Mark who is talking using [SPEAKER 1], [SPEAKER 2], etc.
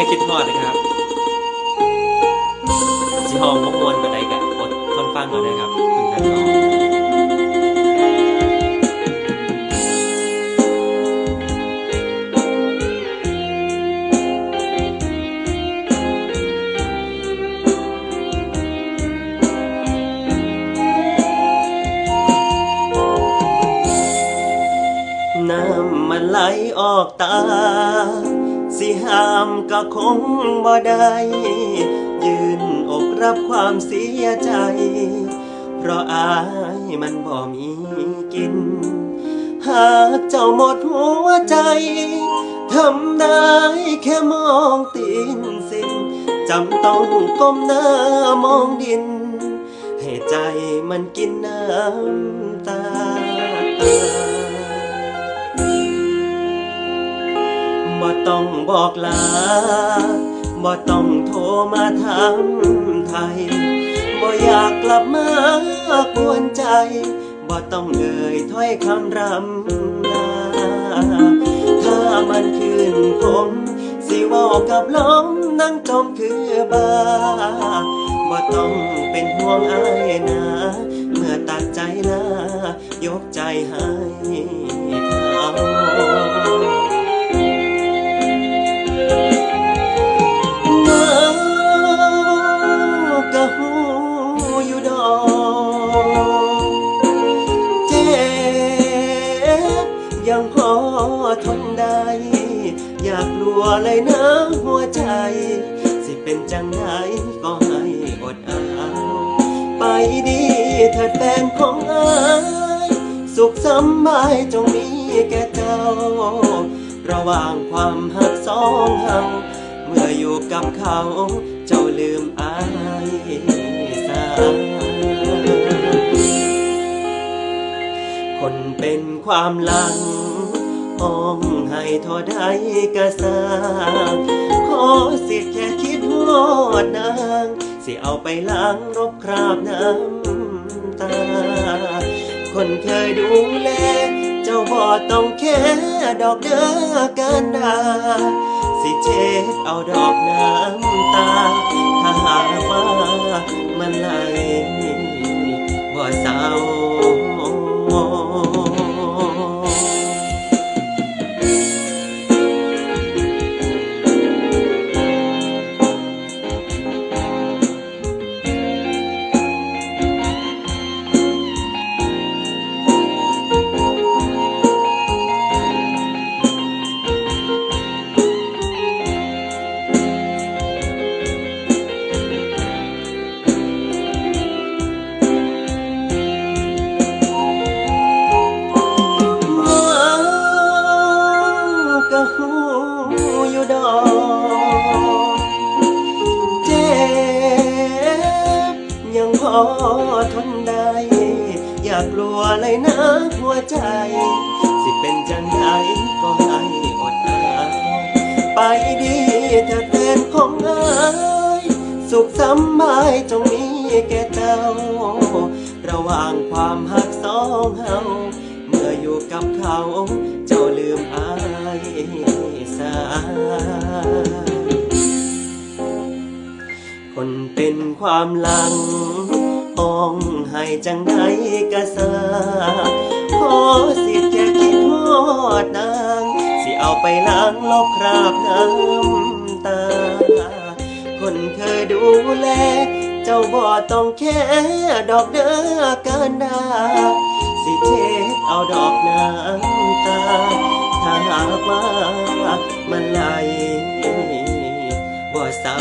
[SPEAKER 1] ค่คิดฮอดนะครับสิห้องรบกวนไปไหนกันอดทนฟังก่อนนะครับคุณท่านรอง
[SPEAKER 2] น้ำมันไหลออกตา สิห้ามก็คงบ่ได้ ยืนอกรับความเสียใจ เพราะอายมันบ่มีกิน หากเจ้าหมดหัวใจ ทำได้แค่มองตีนสิ้นจำต้องก้มหน้ามองดิน ให้ใจมันกินน้ำตา บอกลาบ่ต้องโทรมาถามไทยบ่อยากกลับมากวนใจบ่ต้องเอ่ยถ้อยคำรำลาถ้ามันคืนคมสิว่ากับลมนั่งจมคือบาบ่ต้องเป็นห่วงอายนะ เมื่อตัดใจลายกใจให้ เลยนะหัวใจ สิเป็นจังไดก็ให้อดเอาไปดีเถิดแฟนของอายสุขสำบายจงมีแก่เจ้า ระหว่างความหักสองเฮาเมื่ออยู่กับเขา เจ้าลืมอายสาคนเป็นความหลัง ห้องให้ทอใดกะสร้างขอสิทธิ์แค่คิดฮอดนาง สิเอาไปล้างรบคราบน้ำตา คนเคยดูแล เจ้าบ่ต้องแค่ดอกเด้อกันดา สิเช็ดเอาดอกน้ำตา ถ้าหากว่ามันไหล ทนได้ อยากกลัวเลยนะหัวใจ สิเป็นจังไดก็ให้อดเอาไปดีเถิดแฟนของอายสุขสำบายจงมีแก่เจ้า ระหว่างความหักสองเฮาเมื่ออยู่กับเขา เจ้าลืมอายสาคนเป็นความหลัง ให้จังใดกะสาขอสิทธิ์แค่คิดฮอดนาง สิเอาไปล้างลบคราบน้ำตา คนเคยดูแล เจ้าบ่ต้องแค่ดอกเด้อกันดา สิเช็ดเอาดอกน้ำตา ถ้าหากว่ามันไหลบ่เศร้า